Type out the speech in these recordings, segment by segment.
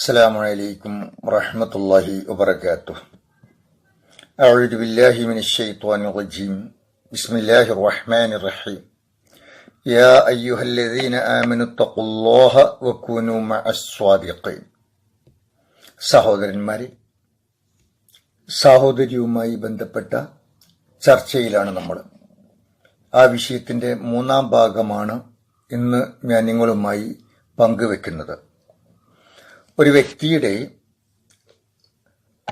السلام عليكم ورحمة الله وبركاته أعوذ بالله من الشيطان الرجيم بسم الله الرحمن الرحيم يا أيها الذين آمنوا اتقوا الله وكونوا مع الصادقين സഹോദരന്മാരെ സഹോദരിയുമായി ബന്ധപ്പെട്ട ചർച്ചയിലാണ് നമ്മൾ ആ വിഷയത്തിന്റെ മൂന്നാം ഭാഗമാണ് ഇന്ന് ഞാൻ നിങ്ങളുമായി പങ്കുവെക്കുന്നത് ഒരു വ്യക്തിയുടെ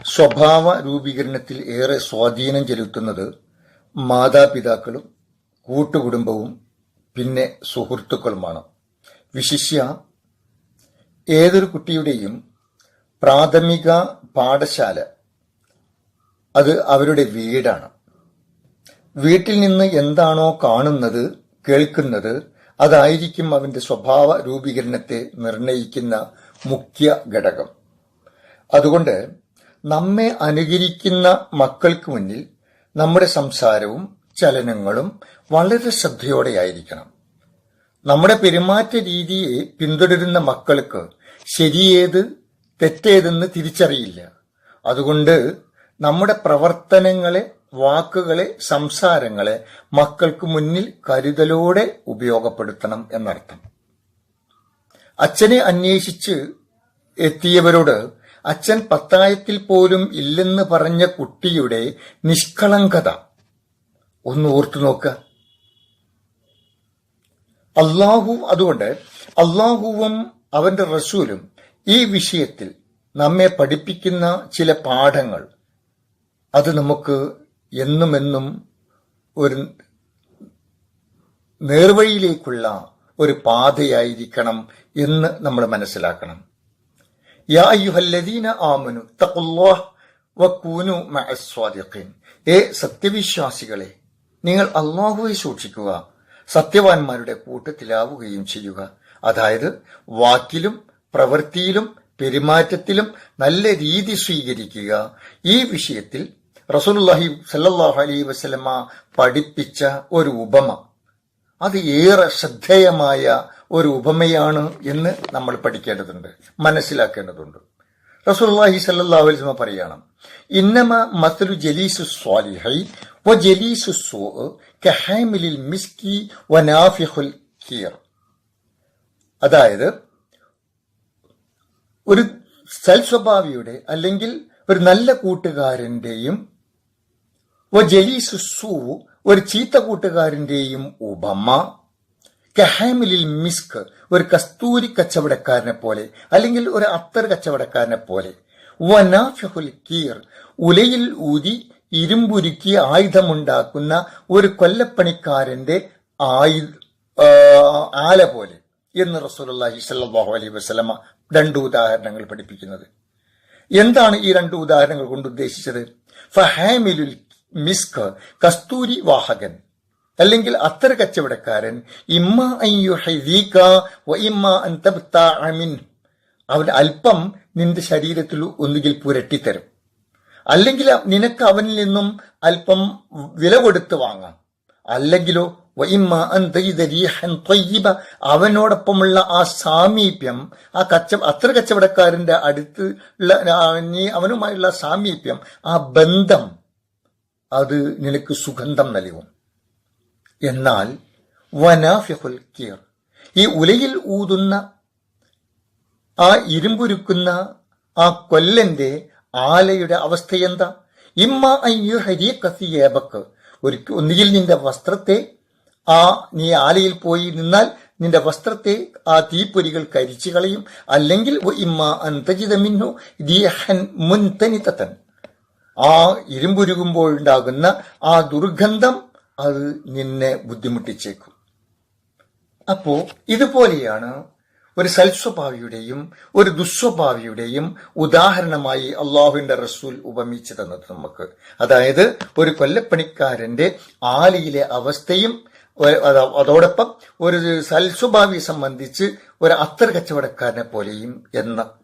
സ്വഭാവ രൂപീകരണത്തിൽ ഏറെ സ്വാധീനം ചെലുത്തുന്നത് മാതാപിതാക്കളും കൂട്ടുകുടുംബവും പിന്നെ സുഹൃത്തുക്കളുമാണ്. വിശിഷ്യ ഏതൊരു കുട്ടിയുടെയും പ്രാഥമിക പാഠശാല അത് അവരുടെ വീടാണ്. വീട്ടിൽ നിന്ന് എന്താണോ കാണുന്നത് കേൾക്കുന്നത് അതായിരിക്കും അവന്റെ സ്വഭാവ രൂപീകരണത്തെ നിർണയിക്കുന്ന മുഖ്യ ഘടകം. അതുകൊണ്ട് നമ്മെ അനുകരിക്കുന്ന മക്കൾക്ക് മുന്നിൽ നമ്മുടെ സംസാരവും ചലനങ്ങളും വളരെ ശ്രദ്ധയോടെയായിരിക്കണം നമ്മുടെ പെരുമാറ്റ രീതിയെ പിന്തുടരുന്ന മക്കൾക്ക് ശരിയേത് തെറ്റേതെന്ന് തിരിച്ചറിയില്ല. അതുകൊണ്ട് നമ്മുടെ പ്രവർത്തനങ്ങളെ വാക്കുകളെ സംസാരങ്ങളെ മക്കൾക്ക് മുന്നിൽ കരുതലോടെ ഉപയോഗപ്പെടുത്തണം എന്നർത്ഥം. അച്ഛനെ അന്വേഷിച്ച് എത്തിയവരോട് അച്ഛൻ പത്തായത്തിൽ പോലും ഇല്ലെന്ന് പറഞ്ഞ കുട്ടിയുടെ നിഷ്കളങ്കത ഒന്ന് ഓർത്തു നോക്കുക. അള്ളാഹു അതുകൊണ്ട് അള്ളാഹുവും അവന്റെ റസൂലും ഈ വിഷയത്തിൽ നമ്മെ പഠിപ്പിക്കുന്ന ചില പാഠങ്ങൾ. അത് നമുക്ക് എന്നുമെന്നും ഒരു നേർവഴിയിലേക്കുള്ള ഒരു പാതയായിരിക്കണം എന്ന് നമ്മൾ മനസ്സിലാക്കണം. യാ ആമനു മഅസ്വാദിഖീൻ ഏ സത്യവിശ്വാസികളെ നിങ്ങൾ അള്ളാഹുവെ സൂക്ഷിക്കുക സത്യവാന്മാരുടെ കൂട്ടത്തിലാവുകയും ചെയ്യുക. അതായത് വാക്കിലും പ്രവൃത്തിയിലും പെരുമാറ്റത്തിലും നല്ല രീതി സ്വീകരിക്കുക. ഈ വിഷയത്തിൽ റസൂലുള്ളാഹി സല്ലല്ലാഹു അലൈഹി വസല്ലമ പഠിപ്പിച്ച ഒരു ഉപമ അത് ഏറെ ശ്രദ്ധേയമായ ഒരു ഉപമയാണ് എന്ന് നമ്മൾ പഠിക്കേണ്ടതുണ്ട് മനസ്സിലാക്കേണ്ടതുണ്ട്. റസൂല്ലാഹി അലൈഹി വസല്ലമ പറയണം ഇന്നമ മസലു ജലീസു സ്വാലിഹൈ വ ജലീസു സോ കഹാമിലിൽ മിസ്കി വ നാഫിഖുൽ കീർ അതായത് ഒരു സൽസ്വഭാവിയുടെ അല്ലെങ്കിൽ ഒരു നല്ല കൂട്ടുകാരന്റെയും ജലീസു സൂ ഒരു ചീത്ത കൂട്ടുകാരന്റെയും ഉപമ കഹാമിലിൽ മിസ്ക് ഒരു കസ്തൂരി കച്ചവടക്കാരനെ പോലെ അല്ലെങ്കിൽ ഒരു അത്തർ കച്ചവടക്കാരനെ പോലെ. വനാഫിഹുൽ കീർ ഉലയിൽ ഊതി ഇരുമ്പുരുക്കി ആയുധമുണ്ടാക്കുന്ന ഒരു കൊല്ലപ്പണിക്കാരന്റെ ആയു ആല പോലെ എന്ന് റസൂലി സ്വല്ലല്ലാഹു അലൈഹി വസല്ലമ രണ്ട് ഉദാഹരണങ്ങൾ പഠിപ്പിക്കുന്നത്. എന്താണ് ഈ രണ്ട് ഉദാഹരണങ്ങൾ കൊണ്ട് ഉദ്ദേശിച്ചത്? ഫഹാമിലുൽ മിസ്ക് കസ്തൂരി വാഹകൻ. അല്ലെങ്കിൽ അത്തര കച്ചവടക്കാരൻ ഇമ്മ ഇമ്മ അവൻ അല്പം നിന്റെ ശരീരത്തിൽ ഒന്നുകിൽ പുരട്ടിത്തരും. അല്ലെങ്കിൽ നിനക്ക് അവനിൽ നിന്നും അല്പം വില കൊടുത്ത് വാങ്ങാം. അല്ലെങ്കിലോ അവനോടൊപ്പമുള്ള ആ സാമീപ്യം ആ കച്ച അത്ര കച്ചവടക്കാരന്റെ അടുത്ത് അവനുമായുള്ള സാമീപ്യം ആ ബന്ധം അത് നിനക്ക് സുഗന്ധം നൽകും. എന്നാൽ വനാഫിഹുൽ കീർ ഈ ഉലയിൽ ഊതുന്ന ആ ഇരുമ്പുരുക്കുന്ന ആ കൊല്ലന്റെ ആലയുടെ അവസ്ഥ എന്താ? ഇമ്മ അയ്യോ ഹരിയ കസിയേബക്ക് ഒരു ഒന്നുകിൽ നിന്റെ വസ്ത്രത്തെ ആ നീ ആലയിൽ പോയി നിന്നാൽ നിന്റെ വസ്ത്രത്തെ ആ തീപ്പൊരികൾ കരിച്ചു കളയും. അല്ലെങ്കിൽ ഇമ്മ അന്തജിതമിന്നു ദീഹൻ മുൻതനിത്തൻ. ആ ഇരുമ്പുരുകുമ്പോൾ ഉണ്ടാകുന്ന ആ ദുർഗന്ധം അത് നിന്നെ ബുദ്ധിമുട്ടിച്ചേക്കും. അപ്പോ ഇതുപോലെയാണ് ഒരു സൽസ്വഭാവിയുടെയും ഒരു ദുസ്വഭാവിയുടെയും ഉദാഹരണമായി അള്ളാഹുവിന്റെ റസൂൽ ഉപമിച്ചു തന്നത് നമുക്ക്. അതായത് ഒരു കൊല്ലപ്പണിക്കാരന്റെ ആലിയിലെ അവസ്ഥയും അതോടൊപ്പം ഒരു സൽസ്വഭാവിയെ സംബന്ധിച്ച് ഒരു അത്തർ കച്ചവടക്കാരനെ പോലെയും എന്ന്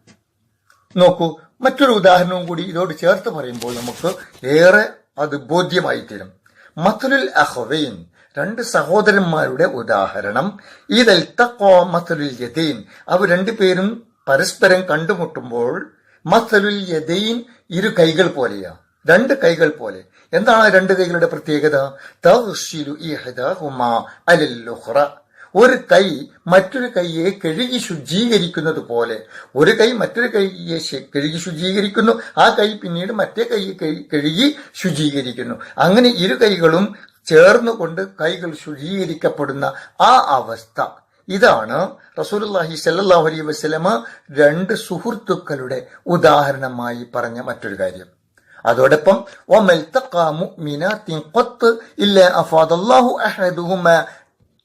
നോക്കൂ മറ്റൊരു ഉദാഹരണവും കൂടി ഇതോട് ചേർത്ത് പറയുമ്പോൾ നമുക്ക് ഏറെ അത് ബോധ്യമായി തീരും മത്തുലുൽ അഹ്വൈൻ രണ്ട് സഹോദരന്മാരുടെ ഉദാഹരണം. ഈദൽ തക്കോ മത്തുലുൽ യദീൻ അവർ രണ്ടുപേരും പരസ്പരം കണ്ടുമുട്ടുമ്പോൾ മസലുൽ യദൈൻ ഇരു കൈകൾ പോലെയാ രണ്ട് കൈകൾ പോലെ. എന്താണ് രണ്ട് കൈകളുടെ പ്രത്യേകത? തഗ്സിലു ഇഹ്ദാഹുമാ അലൽ ഉഖ്റ. ഒരു കൈ മറ്റൊരു കൈയെ കഴുകി ശുചീകരിക്കുന്നത് പോലെ ഒരു കൈ മറ്റൊരു കൈയെ കഴുകി ശുചീകരിക്കുന്നു ആ കൈ പിന്നീട് മറ്റേ കൈ കഴുകി ശുചീകരിക്കുന്നു അങ്ങനെ ഇരു കൈകളും ചേർന്നുകൊണ്ട് കൈകൾ ശുചീകരിക്കപ്പെടുന്ന ആ അവസ്ഥ. ഇതാണ് റസൂലുള്ളാഹി സല്ലാഹു അലൈഹി വസല്ലമ രണ്ട് സുഹൃത്തുക്കളുടെ ഉദാഹരണമായി പറഞ്ഞ മറ്റൊരു കാര്യം. അതോടൊപ്പം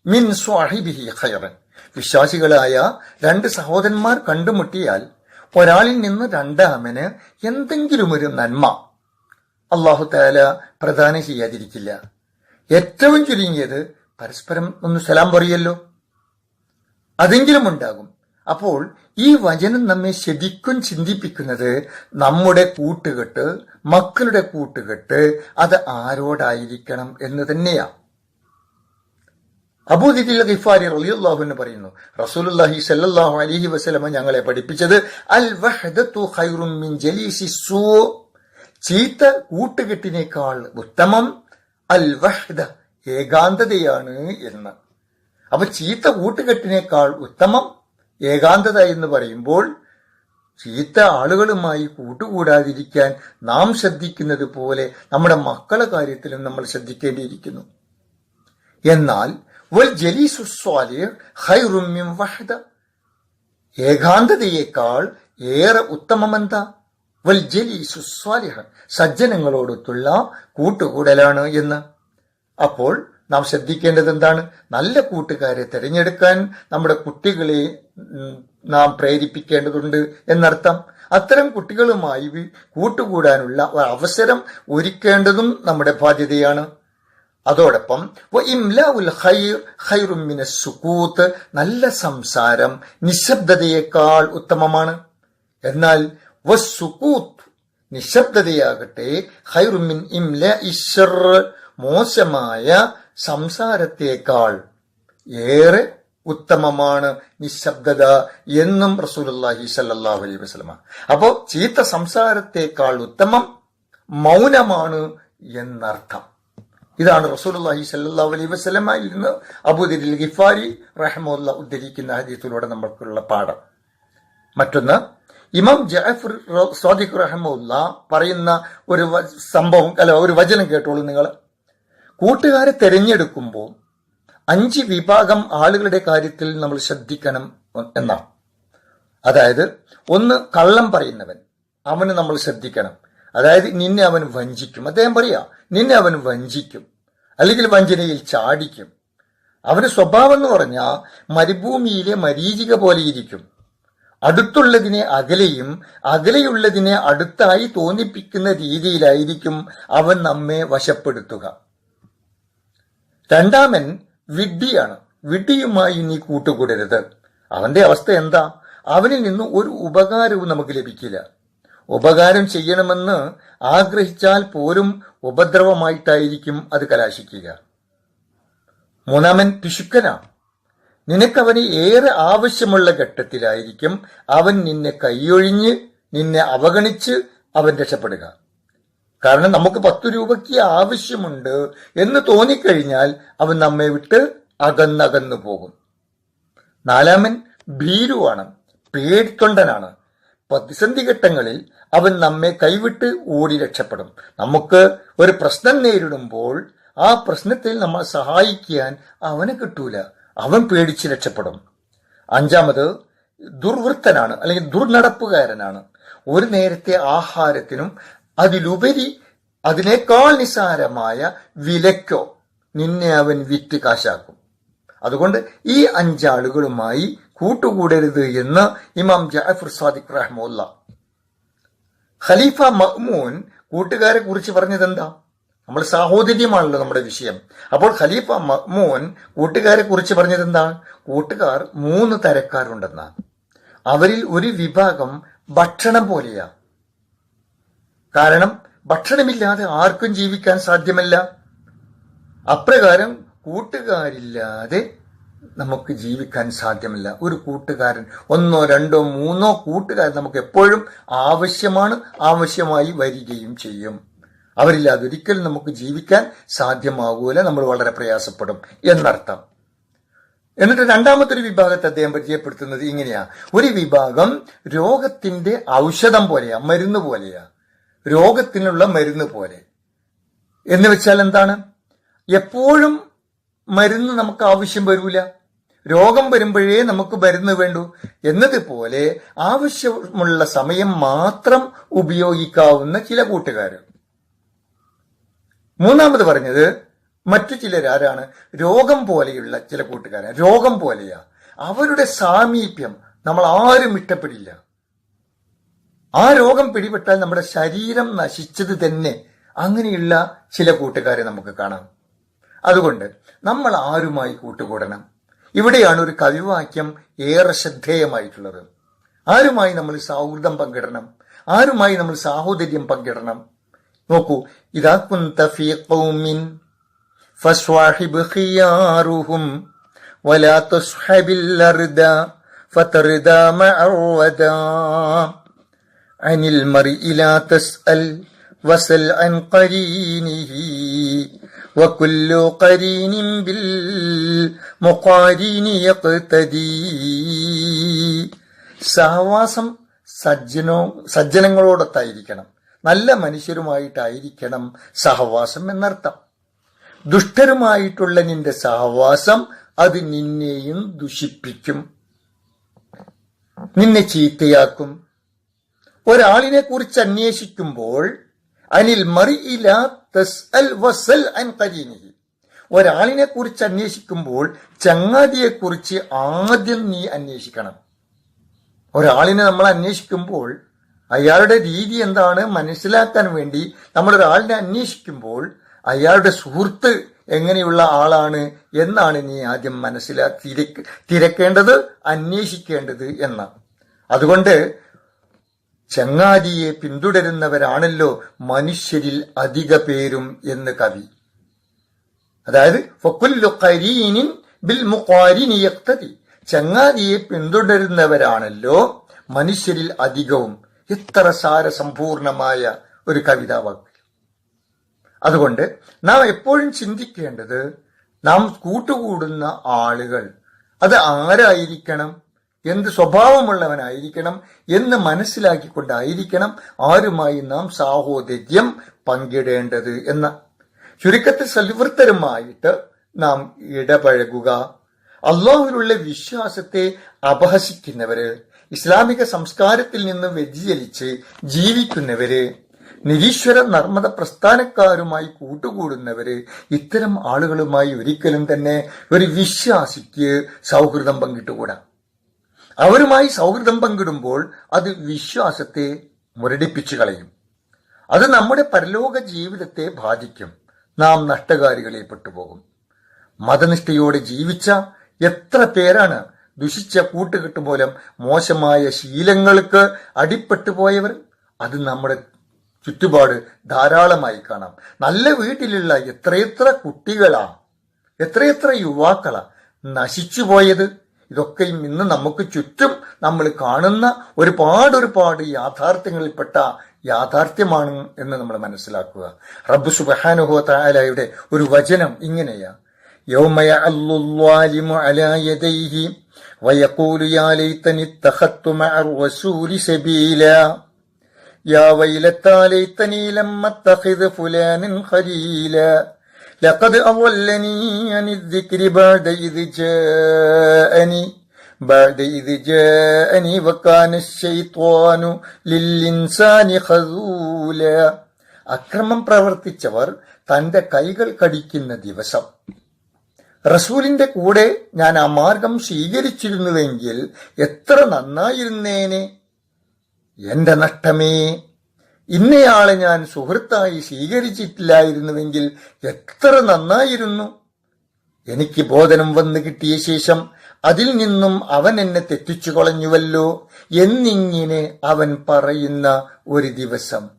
മിൻ സ്വാഹിബിഹി ഖൈറൻ. വിശ്വാസികളായ രണ്ട് സഹോദരന്മാർ കണ്ടുമുട്ടിയാൽ ഒരാളിൽ നിന്ന് രണ്ടാമന് എന്തെങ്കിലും ഒരു നന്മ അള്ളാഹു താല പ്രദാനം ചെയ്യാതിരിക്കില്ല. ഏറ്റവും ചുരുങ്ങിയത് പരസ്പരം ഒന്ന് സലാം പറയല്ലോ. അതെങ്കിലും ഉണ്ടാകും. അപ്പോൾ ഈ വചനം നമ്മെ ശരിക്കും ചിന്തിപ്പിക്കുന്നത് നമ്മുടെ കൂട്ടുകെട്ട് മക്കളുടെ കൂട്ടുകെട്ട് അത് ആരോടായിരിക്കണം എന്ന് തന്നെയാണ് അബൂദിൽ ഗിഫാരി റളിയല്ലാഹു എന്ന് പറയുന്നു റസൂലുള്ളാഹി സല്ലല്ലാഹു അലൈഹി വസല്ലമ ഞങ്ങളെ പഠിപ്പിച്ചത് അൽ വഹദത്തു ഖൈറും മിൻ ജലീസി സൂ ചീത്ത കൂട്ടുകെട്ടിനേക്കാൾ ഉത്തമം അൽ വഹദ ഏകാന്തതയാണ് എന്ന്. അപ്പൊ ചീത്ത കൂട്ടുകെട്ടിനേക്കാൾ ഉത്തമം ഏകാന്തത എന്ന് പറയുമ്പോൾ ചീത്ത ആളുകളുമായി കൂട്ടുകൂടാതിരിക്കാൻ നാം ശ്രദ്ധിക്കുന്നത് പോലെ നമ്മുടെ മക്കളെ കാര്യത്തിലും നമ്മൾ ശ്രദ്ധിക്കേണ്ടിയിരിക്കുന്നു. എന്നാൽ വൽ ജലീസു സ്വാലിഹ് ഖൈറും മിൻ വഹദ ഏകാന്തതയേക്കാൾ ഏറെ ഉത്തമമെന്താ? വൽ ജലീസു സ്വാലിഹ് സജ്ജനങ്ങളോടൊത്തുള്ള കൂട്ടുകൂടലാണ് എന്ന്. അപ്പോൾ നാം ശ്രദ്ധിക്കേണ്ടത് എന്താണ് നല്ല കൂട്ടുകാരെ തിരഞ്ഞെടുക്കാൻ നമ്മുടെ കുട്ടികളെ നാം പ്രേരിപ്പിക്കേണ്ടതുണ്ട് എന്നർത്ഥം. അത്തരം കുട്ടികളുമായി കൂട്ടുകൂടാനുള്ള അവസരം ഒരുക്കേണ്ടതും നമ്മുടെ ബാധ്യതയാണ്. അതോടൊപ്പം മിന നല്ല സംസാരം നിശബ്ദതയേക്കാൾ ഉത്തമമാണ്. എന്നാൽ വസ്സുകൂത്ത് നിശബ്ദതയാകട്ടെ ഖൈറും മിൻ ഇംല ഇഷർ മോശമായ സംസാരത്തേക്കാൾ ഏറെ ഉത്തമമാണ് നിശബ്ദത എന്നും റസൂലുള്ളാഹി സല്ലാഹു അലൈഹി വസ്ലമ അപ്പോ ചീത്ത സംസാരത്തേക്കാൾ ഉത്തമം മൗനമാണ് എന്നർത്ഥം. ഇതാണ് റസൂലുള്ളാഹി സല്ലാ അലൈഹി വസല്ലമയിൽ നിന്ന് അബുദിൽ ഗിഫാരി റഹ്മുല്ല ഉദ്ധരിക്കുന്ന ഹദീസിലൂടെ നമ്മൾക്കുള്ള പാഠം. മറ്റൊന്ന് ഇമാം ജഅഫർ സ്വാദിഖ് റഹ്മുല്ല പറയുന്ന ഒരു സംഭവം അല്ല ഒരു വചനം കേട്ടോളൂ നിങ്ങൾ. കൂട്ടുകാരെ തിരഞ്ഞെടുക്കുമ്പോൾ അഞ്ച് വിഭാഗം ആളുകളുടെ കാര്യത്തിൽ നമ്മൾ ശ്രദ്ധിക്കണം എന്നാണ്. അതായത് ഒന്ന് കള്ളം പറയുന്നവൻ അവന് നമ്മൾ ശ്രദ്ധിക്കണം. അതായത് നിന്നെ അവൻ വഞ്ചിക്കും. അദ്ദേഹം പറയാ നിന്നെ അവൻ വഞ്ചിക്കും. അല്ലെങ്കിൽ വഞ്ചനയിൽ ചാടിക്കും. അവന്റെ സ്വഭാവം എന്ന് പറഞ്ഞാൽ മരുഭൂമിയിലെ മരീചിക പോലെ ഇരിക്കും. അടുത്തുള്ളതിനെ അകലെയും അകലെയുള്ളതിനെ അടുത്തായി തോന്നിപ്പിക്കുന്ന രീതിയിലായിരിക്കും അവൻ നമ്മെ വശപ്പെടുത്തുക. രണ്ടാമൻ വിഡ്ഢിയാണ്. വിഡ്ഢിയുമായി നീ കൂട്ടുകൂടരുത്. അവന്റെ അവസ്ഥ എന്താ? അവനിൽ നിന്ന് ഒരു ഉപകാരവും നമുക്ക് ലഭിക്കില്ല. ഉപകാരം ചെയ്യണമെന്ന് ആഗ്രഹിച്ചാൽ പോലും ഉപദ്രവമായിട്ടായിരിക്കും അത് കലാശിക്കുക. മൂന്നാമൻ പിശുക്കനാണ്. നിനക്കവന് ഏറെ ആവശ്യമുള്ള ഘട്ടത്തിലായിരിക്കും അവൻ നിന്നെ കൈയൊഴിഞ്ഞ് നിന്നെ അവഗണിച്ച് അവൻ രക്ഷപ്പെടുക. കാരണം നമുക്ക് പത്ത് രൂപയ്ക്ക് ആവശ്യമുണ്ട് എന്ന് തോന്നിക്കഴിഞ്ഞാൽ അവൻ നമ്മെ വിട്ട് അകന്നകന്നു പോകും. നാലാമൻ ഭീരുവാണ് പേടിത്തൊണ്ടനാണ്. പ്രതിസന്ധി ഘട്ടങ്ങളിൽ അവൻ നമ്മെ കൈവിട്ട് ഓടി രക്ഷപ്പെടും. നമുക്ക് ഒരു പ്രശ്നം നേരിടുമ്പോൾ ആ പ്രശ്നത്തിൽ നമ്മൾ സഹായിക്കാൻ അവന് കിട്ടൂല. അവൻ പേടിച്ച് രക്ഷപ്പെടും. അഞ്ചാമത് ദുർവൃത്തനാണ് അല്ലെങ്കിൽ ദുർനടപ്പുകാരനാണ്. ഒരു നേരത്തെ ആഹാരത്തിനും അതിലുപരി അതിനേക്കാൾ നിസാരമായ വിലക്കോ നിന്നെ അവൻ വിറ്റ് കാശാക്കും. അതുകൊണ്ട് ഈ അഞ്ചാളുകളുമായി കൂട്ടുകൂടരുത് എന്ന് ഇമാം ജാഫർ സാദിഖ് റഹ്മുല്ല ഖലീഫ മഹ്മൂൻ കൂട്ടുകാരെ കുറിച്ച് പറഞ്ഞത് എന്താ നമ്മൾ സാഹോദര്യമാണല്ലോ നമ്മുടെ വിഷയം. അപ്പോൾ ഖലീഫ മഹ്മൂൻ കൂട്ടുകാരെ കുറിച്ച് പറഞ്ഞത് എന്താണ് കൂട്ടുകാർ മൂന്ന് തരക്കാരുണ്ടെന്നാണ് അവരിൽ ഒരു വിഭാഗം ഭക്ഷണം പോലെയാ. കാരണം ഭക്ഷണമില്ലാതെ ആർക്കും ജീവിക്കാൻ സാധ്യമല്ല. അപ്രകാരം കൂട്ടുകാരില്ലാതെ നമുക്ക് ജീവിക്കാൻ സാധ്യമല്ല. ഒരു കൂട്ടുകാരൻ ഒന്നോ രണ്ടോ മൂന്നോ കൂട്ടുകാരൻ നമുക്ക് എപ്പോഴും ആവശ്യമാണ് ആവശ്യമായി വരികയും ചെയ്യും. അവരില്ലാതെ ഒരിക്കലും നമുക്ക് ജീവിക്കാൻ സാധ്യമാകൂല നമ്മൾ വളരെ പ്രയാസപ്പെടും എന്നർത്ഥം. എന്നിട്ട് രണ്ടാമത്തെ ഒരു വിഭാഗത്തെ അദ്ദേഹം പരിചയപ്പെടുത്തുന്നത് ഇങ്ങനെയാ. ഒരു വിഭാഗം രോഗത്തിന്റെ ഔഷധം പോലെയാ മരുന്ന് പോലെയാ. രോഗത്തിനുള്ള മരുന്ന് പോലെ. എന്ന് വെച്ചാൽ എന്താണ്? എപ്പോഴും മരുന്ന് നമുക്ക് ആവശ്യം വരൂല. രോഗം വരുമ്പോഴേ നമുക്ക് മരുന്ന് വേണ്ടു. എന്നതുപോലെ ആവശ്യമുള്ള സമയം മാത്രം ഉപയോഗിക്കാവുന്ന ചില കൂട്ടുകാർ മൂന്നാമത് പറഞ്ഞത് മറ്റു ചിലരാരാണ് രോഗം പോലെയുള്ള ചില കൂട്ടുകാരൻ രോഗം പോലെയാ. അവരുടെ സാമീപ്യം നമ്മൾ ആരും ഇഷ്ടപ്പെടില്ല. ആ രോഗം പിടിപെട്ടാൽ നമ്മുടെ ശരീരം നശിച്ചത് തന്നെ അങ്ങനെയുള്ള ചില കൂട്ടുകാരെ നമുക്ക് കാണാം. അതുകൊണ്ട് നമ്മൾ ആരുമായി കൂട്ടുകൂടണം ഇവിടെയാണ് ഒരു കവിവാക്യം ഏറെ ശ്രദ്ധേയമായിട്ടുള്ളത് ആരുമായി നമ്മൾ സൗഹൃദം പങ്കിടണം ആരുമായി നമ്മൾ സാഹോദര്യം പങ്കിടണം നോക്കൂ ഇതാ കുന്ത ഫീ ഖൗമിൻ فصاحب خيارهم ولا تصحب الأرض فتردى مع الردى عن المرء لا تسأل وسل عن قرينه وكل قرين بالمقارين يقتدي സഹവാസം സജ്ജനോ സജ്ജനങ്ങളോടൊത്തായിരിക്കണം നല്ല മനുഷ്യരുമായിട്ടായിരിക്കണം സഹവാസം എന്നർത്ഥം ദുഷ്ടരുമായിട്ടുള്ള നിന്റെ സഹവാസം അത് നിന്നെയും ദുഷിപ്പിക്കും നിന്നെ ചീത്തയാക്കും ഒരാളിനെ കുറിച്ച് അന്വേഷിക്കുമ്പോൾ അനിൽ മറിയില തസ്അൽ വസൽ അൻ ഒരാളിനെ കുറിച്ച് അന്വേഷിക്കുമ്പോൾ ചങ്ങാതിയെ കുറിച്ച് ആദ്യം നീ അന്വേഷിക്കണം. ഒരാളിനെ നമ്മൾ അന്വേഷിക്കുമ്പോൾ അയാളുടെ രീതി എന്താണ് മനസ്സിലാക്കാൻ വേണ്ടി നമ്മൾ ഒരാളിനെ അന്വേഷിക്കുമ്പോൾ അയാളുടെ സുഹൃത്ത് എങ്ങനെയുള്ള ആളാണ് എന്നാണ് നീ ആദ്യം മനസ്സിലാക്കി തിരക്കേണ്ടത് അന്വേഷിക്കേണ്ടത് എന്നാണ്. അതുകൊണ്ട് ചങ്ങാതിയെ പിന്തുടരുന്നവരാണല്ലോ മനുഷ്യരിൽ അധിക പേരും എന്ന് കവി. അതായത് ബിൽ ചങ്ങാതിയെ പിന്തുടരുന്നവരാണല്ലോ മനുഷ്യരിൽ അധികവും. എത്ര സാരസമ്പൂർണമായ ഒരു കവിതാവാക്ക് അതുകൊണ്ട് നാം എപ്പോഴും ചിന്തിക്കേണ്ടത് നാം കൂട്ടുകൂടുന്ന ആളുകൾ അത് ആരായിരിക്കണം? എന്ത് സ്വഭാവമുള്ളവനായിരിക്കണം എന്ന് മനസ്സിലാക്കിക്കൊണ്ടായിരിക്കണം ആരുമായി നാം സാഹോദര്യം പങ്കിടേണ്ടത് എന്ന ചുരുക്കത്തിൽ സൽവൃത്തരുമായിട്ട് നാം ഇടപഴകുക. അള്ളാഹുവിലുള്ള വിശ്വാസത്തെ അപഹസിക്കുന്നവര് ഇസ്ലാമിക സംസ്കാരത്തിൽ നിന്ന് വ്യതിചലിച്ച് ജീവിക്കുന്നവര് നിരീശ്വര നർമ്മദ പ്രസ്ഥാനക്കാരുമായി കൂട്ടുകൂടുന്നവര് ഇത്തരം ആളുകളുമായി ഒരിക്കലും തന്നെ ഒരു വിശ്വാസിക്ക് സൗഹൃദം പങ്കിട്ടുകൂടാ. അവരുമായി സൗഹൃദം പങ്കിടുമ്പോൾ അത് വിശ്വാസത്തെ മുരടിപ്പിച്ചു കളയും. അത് നമ്മുടെ പരലോക ജീവിതത്തെ ബാധിക്കും. നാം നഷ്ടകാരികളിൽ പെട്ടുപോകും. മതനിഷ്ഠയോടെ ജീവിച്ച എത്ര പേരാണ് ദുഷിച്ച കൂട്ടുകെട്ട് മൂലം മോശമായ ശീലങ്ങൾക്ക് അടിപ്പെട്ടു പോയവർ? അത് നമ്മുടെ ചുറ്റുപാട് ധാരാളമായി കാണാം. നല്ല വീട്ടിലുള്ള എത്രയെത്ര കുട്ടികളാ എത്രയെത്ര യുവാക്കളാ നശിച്ചു പോയത്? ഇതൊക്കെയും ഇന്ന് നമുക്ക് ചുറ്റും നമ്മൾ കാണുന്ന ഒരുപാട് ഒരുപാട് യാഥാർത്ഥ്യങ്ങളിൽപ്പെട്ട യാഥാർത്ഥ്യമാണ് എന്ന് നമ്മൾ മനസ്സിലാക്കുക റബ്ബ് സുബഹാനുഹോ തായാലയുടെ ഒരു വചനം ഇങ്ങനെയാ يوم يعل الظالم على يديه ويقول يا ليتني اتخذت مع الرسول سبيلا يا ويلتى ليتني لم اتخذ فلانا خليلا لقد أضلني عن الذكر بعد إذ جاءني بعد إذ جاءني وكان الشيطان للإنسان خذولا അക്രമം പ്രവർത്തിച്ചവർ തന്റെ കൈകൾ കടിക്കുന്ന ദിവസം റസൂലിന്റെ കൂടെ ഞാൻ ആ മാർഗം സ്വീകരിച്ചിരുന്നുവെങ്കിൽ എത്ര നന്നായിരുന്നേനെ എന്റെ നഷ്ടമേ ഇന്നയാളെ ഞാൻ സുഹൃത്തായി സ്വീകരിച്ചിട്ടില്ലായിരുന്നുവെങ്കിൽ എത്ര നന്നായിരുന്നു. എനിക്ക് ബോധനം വന്നു കിട്ടിയ ശേഷം അതിൽ നിന്നും അവൻ എന്നെ തെറ്റിച്ചു കളഞ്ഞുവല്ലോ എന്നിങ്ങനെ അവൻ പറയുന്ന ഒരു ദിവസം.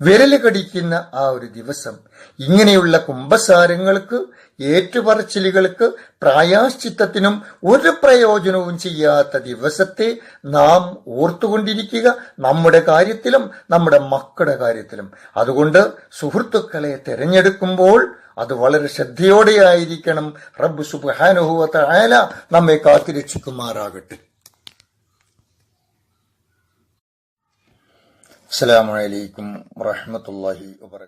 വിരൽ കടിക്കുന്ന ആ ഒരു ദിവസം. ഇങ്ങനെയുള്ള കുംഭസാരങ്ങൾക്ക് ഏറ്റുപറച്ചിലുകൾക്ക് പ്രായാശ്ചിത്തത്തിനും ഒരു പ്രയോജനവും ചെയ്യാത്ത ദിവസത്തെ നാം ഓർത്തുകൊണ്ടിരിക്കുക. നമ്മുടെ കാര്യത്തിലും നമ്മുടെ മക്കളുടെ കാര്യത്തിലും. അതുകൊണ്ട് സുഹൃത്തുക്കളെ തിരഞ്ഞെടുക്കുമ്പോൾ അത് വളരെ ശ്രദ്ധയോടെയായിരിക്കണം. റബ്ബ് സുബാനുഭവത്തെ ആല നമ്മെ കാത്തിരക്ഷിക്കുമാറാകട്ടെ. അസ്സാം അലൈക്കും വാഹമത്തല്ലാഹി വബറകാതുഹു